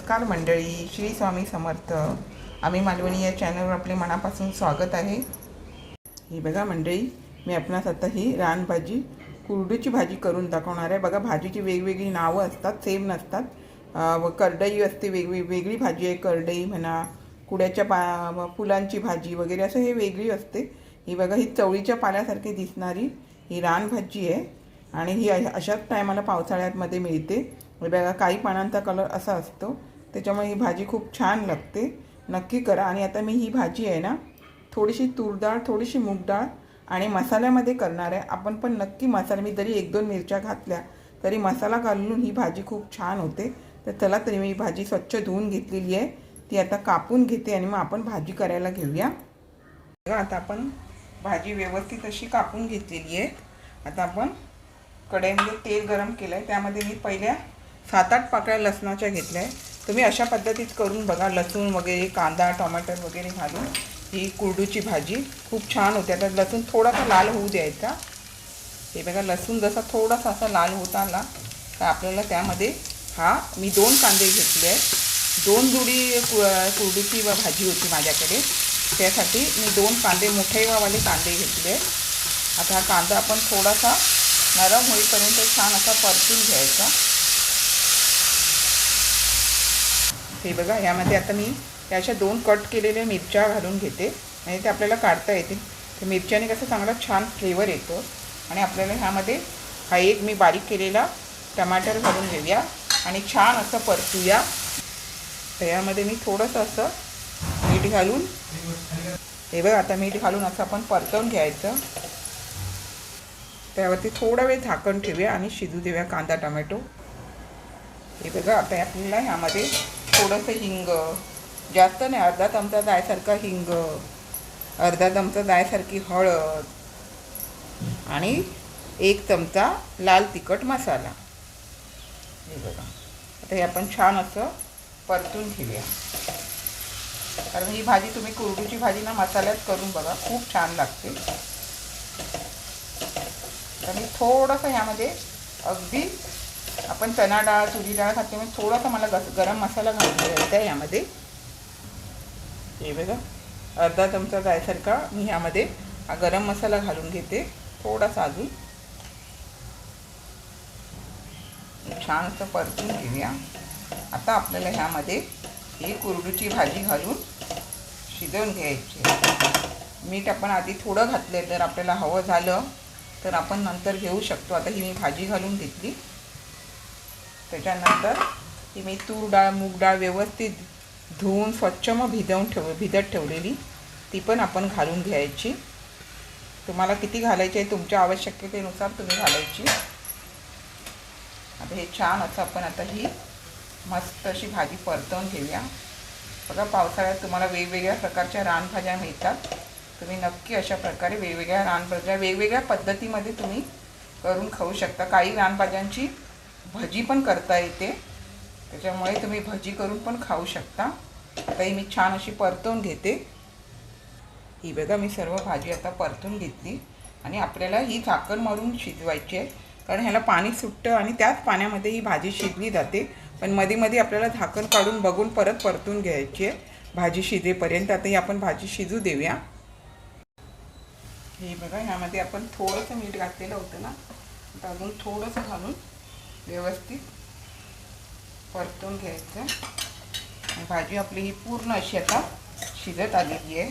नमस्कार मंडळी श्री स्वामी समर्थ. आम्ही मालवणी या चॅनलवर आपले मनापासून स्वागत आहे. ही बघा मंडळी मी आपणास आता ही रानभाजी कुरडूची भाजी करून दाखवणार आहे. बघा भाजीची वेगवेगळी नावं असतात सेम नसतात. व करडई असते वेगळी वेगळी भाजी आहे करडई म्हणा कुड्याच्या पा फुलांची भाजी वगैरे असं हे वेगळी असते. ही बघा ही चवळीच्या पाल्यासारखी दिसणारी ही रानभाजी आहे. आणि ही अशा- अशाच टायमाला पावसाळ्यामध्ये मिळते. हे बघा काही पानांचा कलर असा असतो. त्याच्यामुळे ही भाजी खूप छान लागते. नक्की करा. आणि आता मी ही भाजी आहे ना थोडीशी तूर डाळ थोडीशी मूग डाळ आणि मसाल्यामध्ये करणार आहे. आपण पण नक्की मसाला मी जरी एक दोन मिरच्या घातल्या तरी मसाला घालून ही भाजी खूप छान होते. तर चला तरी मी भाजी स्वच्छ धुवून घेतलेली आहे. ती आता कापून घेते आणि मग आपण भाजी करायला घेऊया. बघा आता आपण भाजी व्यवस्थित अशी कापून घेतलेली आहे. आता आपण कढईमध्ये तेल गरम केलं आहे त्यामध्ये मी पहिल्या सात आठ पाकळ्या लसणाच्या घेतल्या आहे तुम्ही अशा पद्धतीत करून बघा लसूण वगैरे कांदा टोमॅटो वगैरे घालून ही कुरडूची भाजी खूप छान होते. आता लसूण थोडासा लाल होऊ द्यायचा. हे बघा लसूण जसा थोडासा असा लाल होत आला तर आपल्याला त्यामध्ये हा मी दोन कांदे घेतले आहेत. दोन जुडी कु कुरडूची व भाजी होती माझ्याकडे. त्यासाठी मी दोन कांदे मोठे वाले कांदे घेतले आता हा कांदा आपण थोडासा नरम होईपर्यंत छान असा परतून घ्यायचा. हे बघा यामध्ये आता मी त्या अशा दोन कट केलेल्या मिरच्या घालून घेते. म्हणजे ते आपल्याला काढता येतील. तर मिरच्याने कसं चांगला छान फ्लेवर येतो. आणि आपल्याला ह्यामध्ये हा एक मी बारीक केलेला टमाटर घालून घेऊया. आणि छान असं परतूया. तर यामध्ये मी थोडंसं असं मीठ घालून हे बघ आता मीठ घालून असं आपण परतवून घ्यायचं. त्यावरती थोडा वेळ झाकण ठेवूया आणि शिजू देऊया कांदा टमॅटो. हे बघा आता आपल्याला ह्यामध्ये थोडंसं हिंग. जास्त नाही अर्धा चमचा दायसारखा हिंग. अर्धा चमचा दायसारखी हळद. आणि एक चमचा लाल तिखट मसाला. हे बघा. आता हे आपण छान असं परतून घेऊया. कारण ही भाजी तुम्ही कुरडूची भाजी ना मसाल्यात करून बघा खूप छान लागते. आणि थोडंसं ह्यामध्ये अगदी आपण चना डाळ तुरी डाळ खाते म्हणजे थोडासा मला गस गरम मसाला घालून आहे यामध्ये. हे बघा अर्धा चमचा जायसारखा मी ह्यामध्ये हा गरम मसाला घालून घेते थोडासा अजून. छान असं परतून घेऊया. आता आपल्याला ह्यामध्ये ही कुरडूची भाजी घालून शिजवून घ्यायची मीठ आपण आधी थोडं घातलं जर आपल्याला हवं झालं तर आपण नंतर घेऊ शकतो. आता ही मी भाजी घालून घेतली. त्याच्यानंतर ती मी तूर डाळ मूग डाळ व्यवस्थित धुवून स्वच्छ मग भिजवून ठेव भिजत ठेवलेली. ती पण आपण घालून घ्यायची. तुम्हाला किती घालायची आहे तुमच्या आवश्यकतेनुसार तुम्ही घालायची. आता हे छान असं आपण आता ही मस्त अशी भाजी परतवून घेऊया. बघा पावसाळ्यात तुम्हाला वेगवेगळ्या प्रकारच्या रानभाज्या मिळतात. तुम्ही नक्की अशा प्रकारे वेगवेगळ्या रानभाज्या वेगवेगळ्या पद्धतीमध्ये तुम्ही करून खाऊ शकता. काही रानभाज्यांची भजी पण करता येते. त्याच्यामुळे तुम्ही भजी करून पण खाऊ शकता. आता ही मी छान अशी परतून घेते. ही बघा मी सर्व भाजी आता परतून घेतली. आणि आपल्याला ही झाकण मारून शिजवायची आहे. कारण ह्याला पाणी सुटतं आणि त्याच पाण्यामध्ये ही भाजी शिजली जाते. पण मध्ये मध्ये आपल्याला झाकण काढून बघून परत परतून घ्यायची आहे. भाजी शिजेपर्यंत आता ही आपण भाजी शिजू देऊया. हे बघा ह्यामध्ये आपण थोडंसं मीठ घातलेलं होतं ना. आता अजून थोडंसं घालून व्यवस्थित परतून घ्यायचं. भाजी आपली ही पूर्ण अशी आता शिजत आलेली आहे.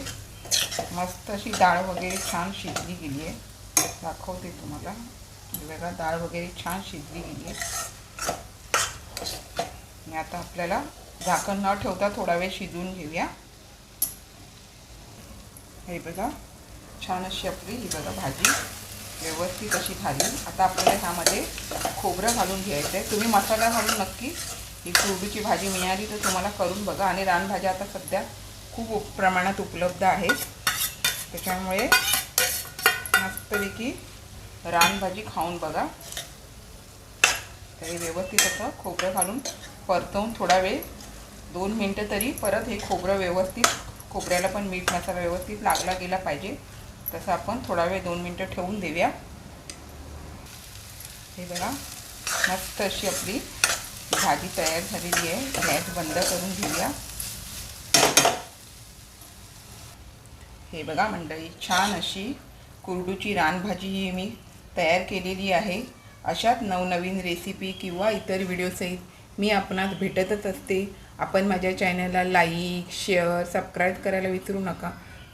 मस्त अशी डाळ वगैरे छान शिजली गेली आहे. दाखवते तुम्हाला. हे बघा डाळ वगैरे छान शिजली गेली आहे. आणि आता आपल्याला झाकण न ठेवता थोडा वेळ शिजवून घेऊया. हे बघा छान अशी आपली ही बघा भाजी. व्यवस्थित अशी झाली आता आपल्याला ह्यामध्ये खोबरं घालून घ्यायचं आहे. तुम्ही मसाला घालून नक्की ही कुरडूची भाजी मिळाली तर तुम्हाला करून बघा. आणि रानभाज्या आता सध्या खूप उप प्रमाणात उपलब्ध आहेत. त्याच्यामुळे मस्तपैकी रानभाजी खाऊन बघा. तरी व्यवस्थित असं खोबरं घालून परतवून थोडा वेळ दोन मिनटं तरी परत हे खोबरं व्यवस्थित खोबऱ्याला पण मीठ मसाला व्यवस्थित लागला गेला पाहिजे. तसं आपण थोडा वेळ दोन मिनटं ठेवून देऊया. हे बघा मस्त अशी आपली भाजी तयार झालेली आहे. गॅस बंद करून घेऊया. हे बघा मंडळी छान अशी कुरडूची रानभाजी ही मी तयार केलेली आहे. अशाच नवनवीन रेसिपी किंवा इतर व्हिडिओसहित मी आपणास भेटतच असते. आपण माझ्या चॅनलला लाईक शेअर सबस्क्राईब करायला विसरू नका.